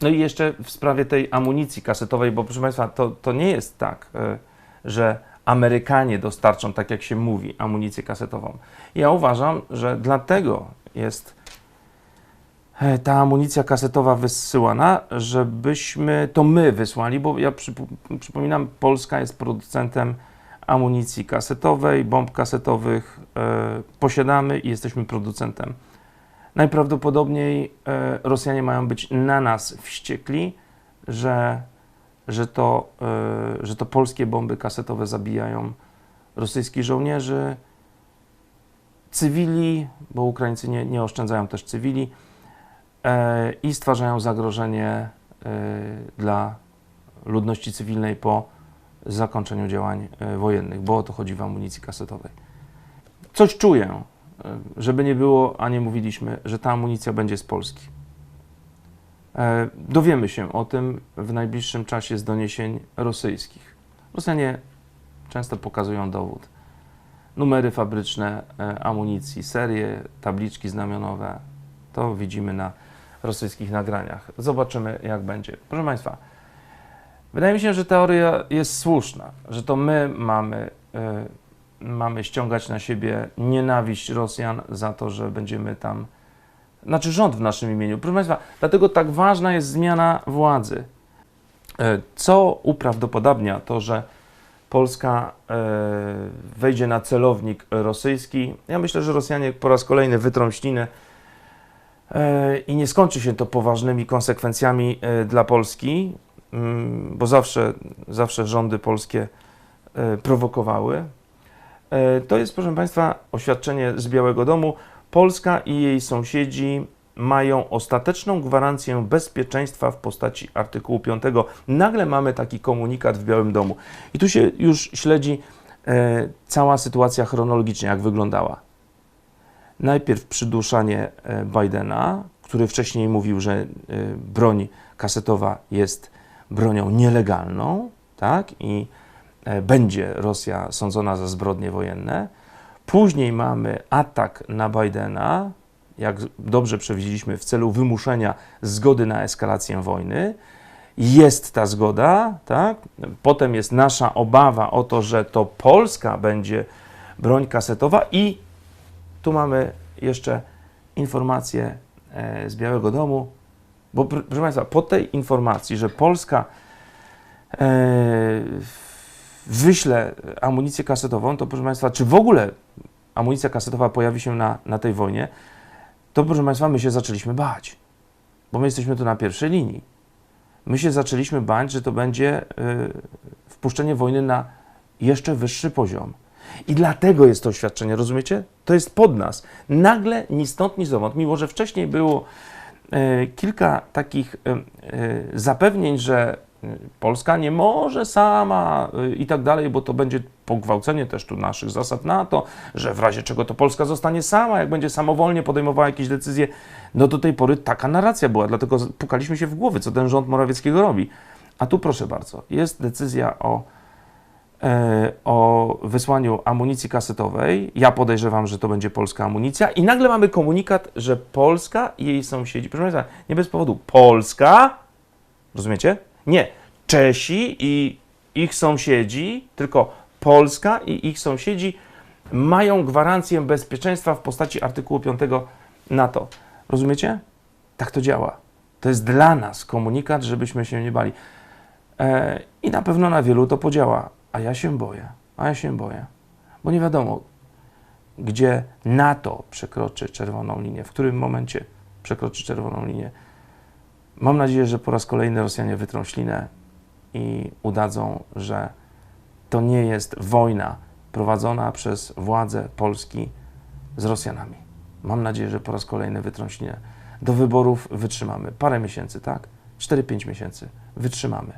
No i jeszcze w sprawie tej amunicji kasetowej, bo proszę Państwa, to, to nie jest tak, e, że Amerykanie dostarczą, tak jak się mówi, amunicję kasetową. Ja uważam, że dlatego jest e, ta amunicja kasetowa wysyłana, żebyśmy to my wysłali, bo ja przypu- przypominam, Polska jest producentem amunicji kasetowej, bomb kasetowych, e, posiadamy i jesteśmy producentem. Najprawdopodobniej e, Rosjanie mają być na nas wściekli, że, że, to, e, że to polskie bomby kasetowe zabijają rosyjskich żołnierzy, cywili, bo Ukraińcy nie, nie oszczędzają też cywili e, i stwarzają zagrożenie dla ludności cywilnej po zakończeniu działań wojennych, bo o to chodzi w amunicji kasetowej. Coś czuję, żeby nie było, a nie mówiliśmy, że ta amunicja będzie z Polski. E, Dowiemy się o tym w najbliższym czasie z doniesień rosyjskich. Rosjanie często pokazują dowód. Numery fabryczne e, amunicji, serie, tabliczki znamionowe. To widzimy na rosyjskich nagraniach. Zobaczymy, jak będzie. Proszę Państwa, wydaje mi się, że teoria jest słuszna, że to my mamy, e, mamy ściągać na siebie nienawiść Rosjan za to, że będziemy tam znaczy rząd w naszym imieniu. Proszę Państwa, dlatego tak ważna jest zmiana władzy. E, Co uprawdopodobnia to, że Polska e, wejdzie na celownik rosyjski? Ja myślę, że Rosjanie po raz kolejny wytrą ślinę e, i nie skończy się to poważnymi konsekwencjami dla Polski, mm, bo zawsze, zawsze rządy polskie prowokowały. E, To jest, proszę Państwa, oświadczenie z Białego Domu. Polska i jej sąsiedzi mają ostateczną gwarancję bezpieczeństwa w postaci artykułu 5. Nagle mamy taki komunikat w Białym Domu. I tu się już śledzi e, cała sytuacja chronologicznie, jak wyglądała. Najpierw przyduszanie e, Bidena, który wcześniej mówił, że e, broń kasetowa jest bronią nielegalną, tak? I będzie Rosja sądzona za zbrodnie wojenne. Później mamy atak na Bidena, jak dobrze przewidzieliśmy, w celu wymuszenia zgody na eskalację wojny. Jest ta zgoda, tak? Potem jest nasza obawa o to, że to Polska będzie broń kasetowa i tu mamy jeszcze informację e, z Białego Domu, bo pr- proszę Państwa, po tej informacji, że Polska e, wyśle amunicję kasetową, to proszę Państwa, czy w ogóle amunicja kasetowa pojawi się na, na tej wojnie, to proszę Państwa, my się zaczęliśmy bać, bo my jesteśmy tu na pierwszej linii. My się zaczęliśmy bać, że to będzie y, wpuszczenie wojny na jeszcze wyższy poziom. I dlatego jest to oświadczenie, rozumiecie? To jest pod nas. Nagle, ni stąd, ni zowąd, mimo że wcześniej było e, kilka takich e, e, zapewnień, że Polska nie może sama e, i tak dalej, bo to będzie pogwałcenie też tu naszych zasad NATO, że w razie czego to Polska zostanie sama, jak będzie samowolnie podejmowała jakieś decyzje. No do tej pory taka narracja była, dlatego pukaliśmy się w głowy, co ten rząd Morawieckiego robi. A tu proszę bardzo, jest decyzja o e, o wysłaniu amunicji kasetowej. Ja podejrzewam, że to będzie polska amunicja. I nagle mamy komunikat, że Polska i jej sąsiedzi, proszę Państwa, nie bez powodu, Polska, rozumiecie? Nie, Czesi i ich sąsiedzi, tylko Polska i ich sąsiedzi mają gwarancję bezpieczeństwa w postaci artykułu 5 NATO. Rozumiecie? Tak to działa. To jest dla nas komunikat, żebyśmy się nie bali. E, I na pewno na wielu to podziała, a ja się boję, a ja się boję, bo nie wiadomo, gdzie NATO przekroczy czerwoną linię, w którym momencie przekroczy czerwoną linię. Mam nadzieję, że po raz kolejny Rosjanie wytrą ślinę i udadzą, że to nie jest wojna prowadzona przez władze Polski z Rosjanami. Mam nadzieję, że po raz kolejny wytrą ślinę. Do wyborów wytrzymamy. Parę miesięcy, tak? 4-5 miesięcy. Wytrzymamy.